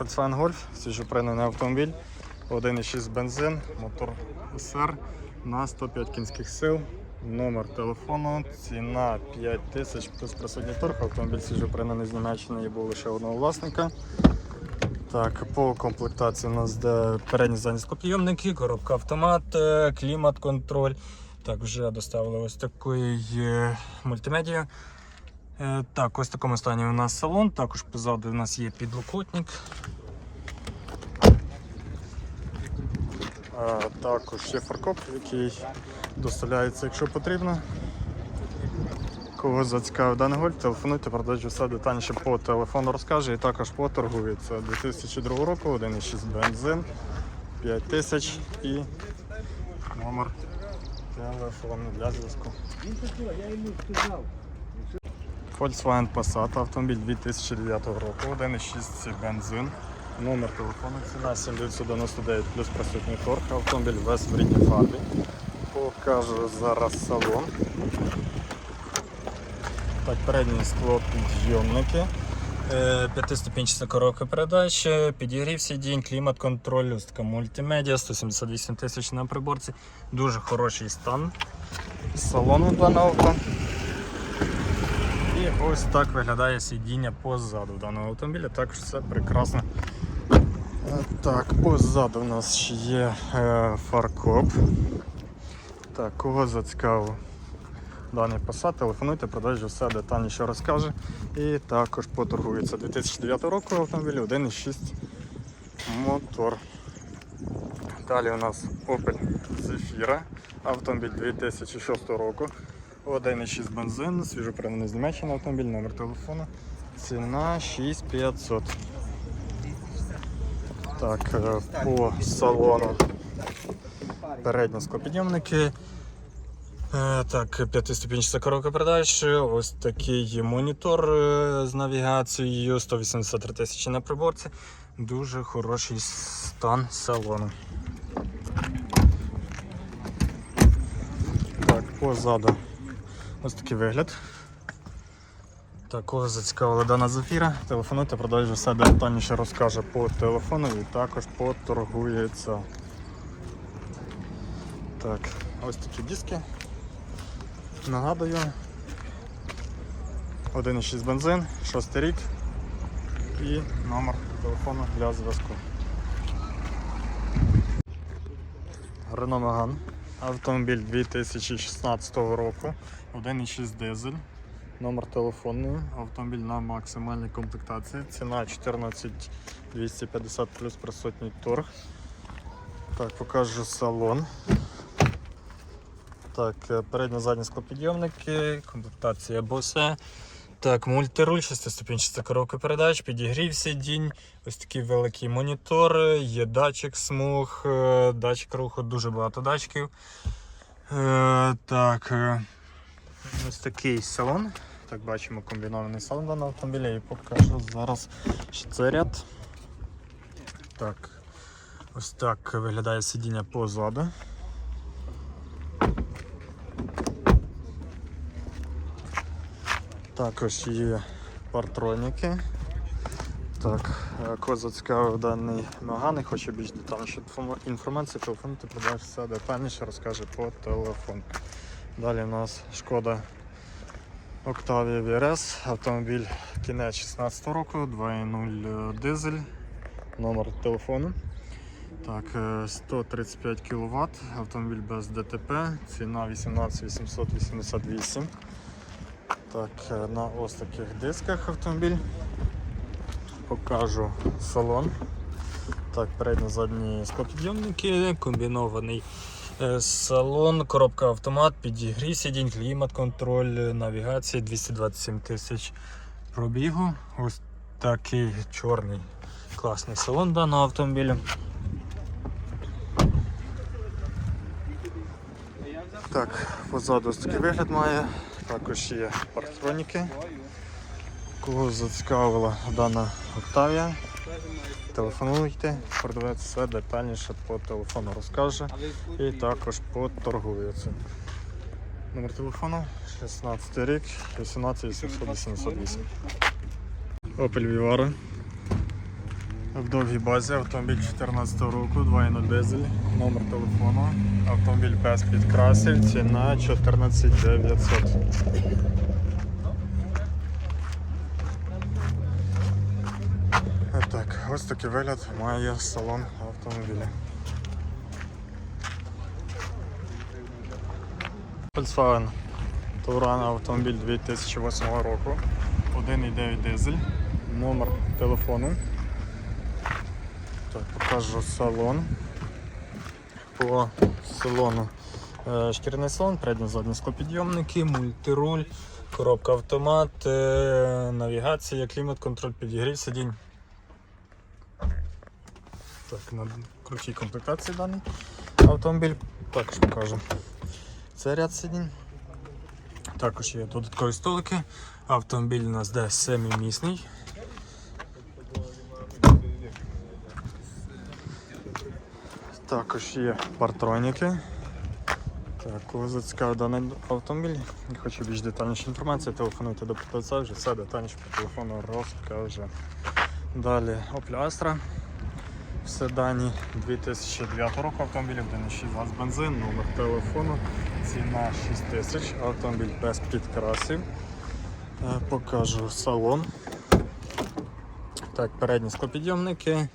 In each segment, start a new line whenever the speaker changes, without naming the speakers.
Volkswagen Golf, свіжопринений автомобіль, 1,6 бензин, мотор СР на 105 кінських сил. Номер телефону, ціна 5 тисяч плюс присутній торг. Автомобіль свіжопринений з Німеччини і був лише одного власника. Так, по комплектації у нас де передні задні склопідйомники, коробка автомат, е, клімат, контроль. Так, вже доставили ось такий е, мультимедіа. Так, ось в такому стані у нас салон, також позаду у нас є підлокотник. Е, Також є фаркоп, який доставляється, якщо потрібно. Кого зацікавив даний гольф, телефонуйте, продажу все детальніше по телефону розкаже і також поторгується. 2002 року, 1,6 бензин, 5 тисяч і номер телефону для зв'язку. Volkswagen Passat, автомобіль 2009 року, 1,6 бензин. Номер телефону ціна 7999 плюс присутній торг. Автомобіль весь в рідній фарбі. Покажу зараз салон. Так, переднє скло підйомники. Е, П'ятиступінчата коробка передач, підігрів сидінь, клімат контроль, така мультимедіа, 178 тисяч на приборці. Дуже хороший стан салону даного авто. Ось так виглядає сидіння позаду даного автомобіля. Також все прекрасно. Е, Так, позаду у нас ще є е, фаркоп. Так, кого зацікавив даний Passat, телефонуйте, продажу все детальніше розкаже. І також поторгується 2009 року автомобіль 1,6 мотор. Далі у нас Opel Zafira, автомобіль 2006 року. 1,6 бензин, свіжопринений з Німеччини автомобіль, номер телефону. Ціна 6500. Так, е, по салону передні склопідйомники. Е, Так, п'ятиступінчата коробка передач, ось такий монітор е, з навігацією, 183 тисячі на приборці. Дуже хороший стан салону. Так, позаду ось такий вигляд. Так, кого зацікавила дана зафіра, телефонуйте, продажу все детальніше розкаже по телефону і також поторгується. Так, ось такі диски. Нагадую, 1,6 бензин, 6 рік і номер телефону для зв'язку. Renault Megane. Автомобіль 2016 року, 1,6 дизель. Номер телефону, автомобіль на максимальній комплектації. Ціна 14 250 плюс присутній торг. Так, покажу салон. Так, е, передні задні склопідйомники, комплектація Bose. Так, мультируль, шестиступінчата коробка передач, підігрів сидінь, ось такий великий монітор, є датчик смуг, е, датчик руху, дуже багато датчиків. Е, так, е, ось такий салон. Так, бачимо комбінований салон даного автомобіля і покажу зараз ще цей ряд. Так, ось так виглядає сидіння позаду. Також є партроніки. Так, е, кого зацікавив даний і хоче більш детальніше інформ- інформацію, телефонуйте, продаж все детальніше, розкаже по телефону. Далі у нас шкода Octavia VRS, автомобіль кінець 16 року, 2.0 дизель, номер телефону. Так, е, 135 кВт, автомобіль без ДТП, ціна 18 888. Так, е, на ось таких дисках автомобіль. Покажу салон. Так, передні задні склопідйомники, комбінований е, салон, коробка автомат, підігрів сидінь, клімат, контроль, навігація, 227 тисяч пробігу. Ось такий чорний класний салон даного автомобіля. Так, позаду ось такий вигляд має. Також є парктроніки. Кого зацікавила дана Октавія, телефонуйте, продавець все детальніше по телефону розкаже і також поторгується. Номер телефону 16 рік, 18 888. Opel Vivaro. В довгій базі автомобіль 2014 року, 2.0 дизель, номер телефону, автомобіль без підкрасів, ціна 14 900. Так, ось такий вигляд має салон автомобіля. Volkswagen Touran автомобіль 2008 року, 1.9 дизель, номер телефону. Покажу салон. По салону е, шкіряний салон, передні задні склопідйомники, мультируль, коробка автомат, е, навігація, клімат, контроль підігрів сидінь. Так, на крутій комплектації даний автомобіль. Також покажу. Це ряд сидінь. Також є додаткові столики. Автомобіль у нас де семимісний. Також є партроніки. Так, зацікавив даний автомобіль і хоче більш детальніше інформації, телефонуйте до продавця, вже все детальніше по телефону розкаже. Далі Opel. Все дані 2009 року автомобілів 1.6 газ бензин, номер телефону, ціна 6 тисяч, автомобіль без підкрасів. Е, Покажу салон. Так, передні склопідйомники,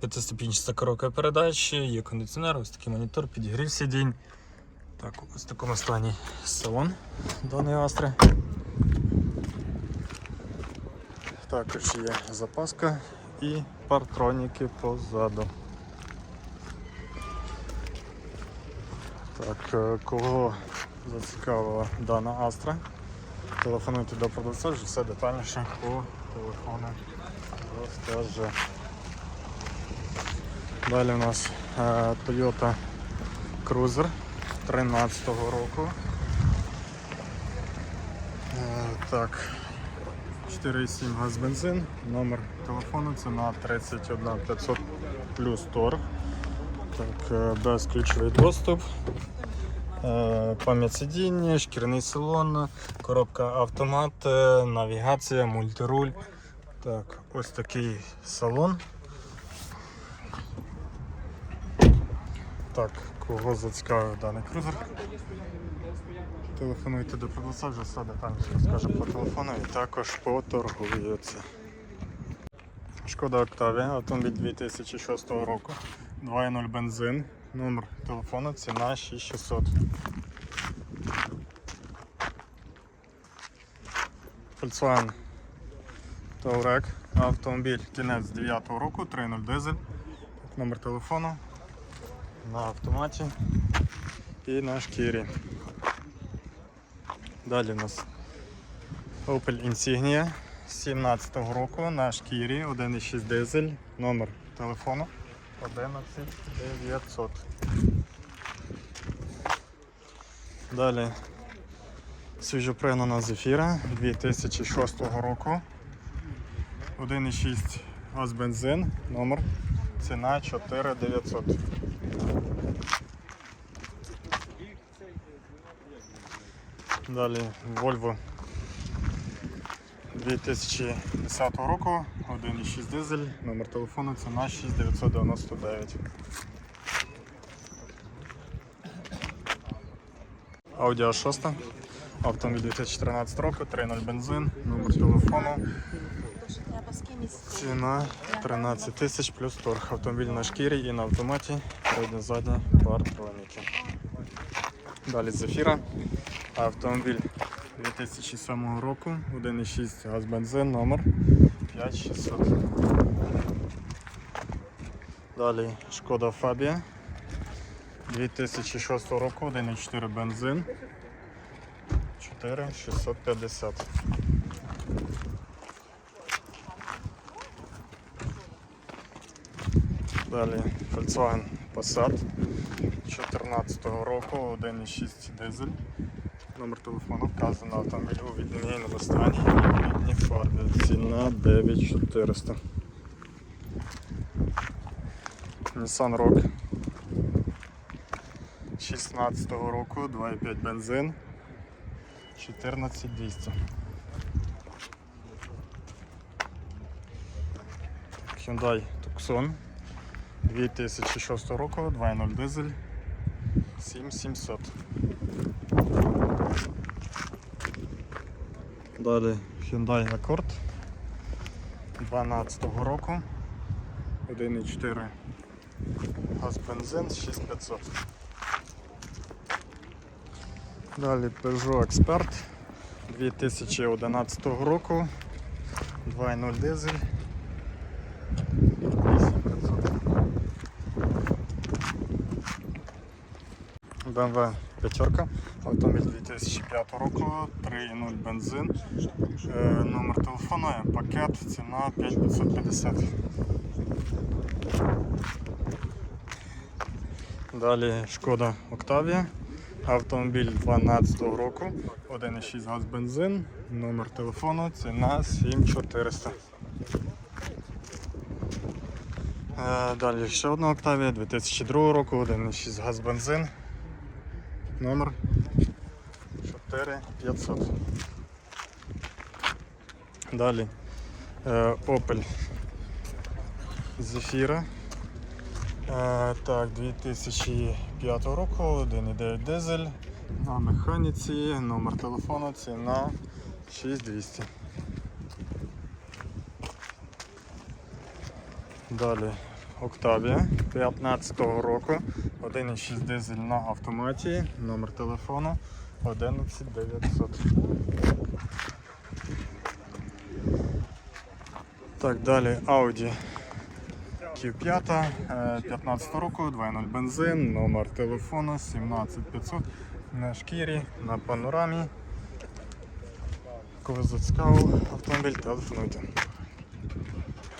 п'ятиступінчаста коробка передач, є кондиціонер, ось такий монітор, підігрів сидінь. Так, ось в такому стані салон даної Астри. Також є запаска і партроніки позаду. Так, е, кого зацікавила дана Астра, телефонуйте до продавця, вже все детальніше по телефону розкаже. Далі у нас е, Toyota Cruiser 13 року. Е, Так, 4,7 газ бензин, номер телефону, ціна 31 500 плюс торг. Так, е, безключовий доступ, пам'ять сидіння, шкіряний салон, коробка автомат, навігація, мультируль. Так, ось такий салон. Так, кого зацікавив даний крузер? Телефонуйте до продавця, вже все детальніше розкаже по телефону і також поторгується. Шкода Октавія, автомобіль 2006 року, 2.0 бензин, номер телефону, ціна 6600. Volkswagen Touareg, автомобіль кінець 9 року, 3.0 дизель, номер телефону на автоматі і на шкірі. Далі у нас Opel Insignia 17 року на шкірі 1.6 дизель, номер телефону 11900. Далі свіжопригнана Зефіра 2006 року. 1.6 газ бензин, номер, ціна 4900. Далі Volvo 2010 року, 1.6 дизель, номер телефону, ціна 6999. Audi A6, автомобіль 2014 року, 3.0 бензин, номер телефону, ціна 13 тисяч плюс торг. Автомобіль на шкірі і на автоматі, передні задні партроніки. Далі Зефіра. Автомобіль 2007 року, 1.6 газ бензин, номер 5600. Далі Шкода Фабія 2006 року, 1.4 бензин 4650. Далі Volkswagen Passat 2014 року, 1.6 дизель. Номер телефону вказано автомобіль у відмінному стані і рідній фарбі. Ціна 9400. Nissan Rogue 16 року, 2,5 бензин 14200. Hyundai Tucson 2006 року, 2.0 дизель 7700. Далі Hyundai Accord 12 року. 1.4 газ бензин 6500. Далі Peugeot Expert 2011 року. 2.0 дизель. BMW п'ятерка, автомобіль 2005 року, 3.0 бензин, е, номер телефону, є пакет, ціна 5550. Далі Шкода Octavia, автомобіль 12 року, 1.6 газ бензин, номер телефону, ціна 7400. Е, Далі ще одна Octavia 2002 року, 1.6 газ бензин, номер 4500. Далі е, Opel Zafira. Е, так, 2005 року, 1,9 дизель на механіці, номер телефону, ціна 6200. Далі Octavia 15 року, 1,6 дизель на автоматі, номер телефону 11900. Так, далі Audi Q5 е, 15 року, 2.0 бензин, номер телефону 17500 на шкірі, на панорамі. Коли автомобіль, телефонуйте.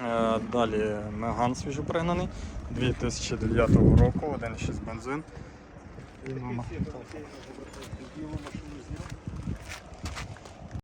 Е, Далі Меган свіжопригнаний 2009 року, 1.6 бензин і номер.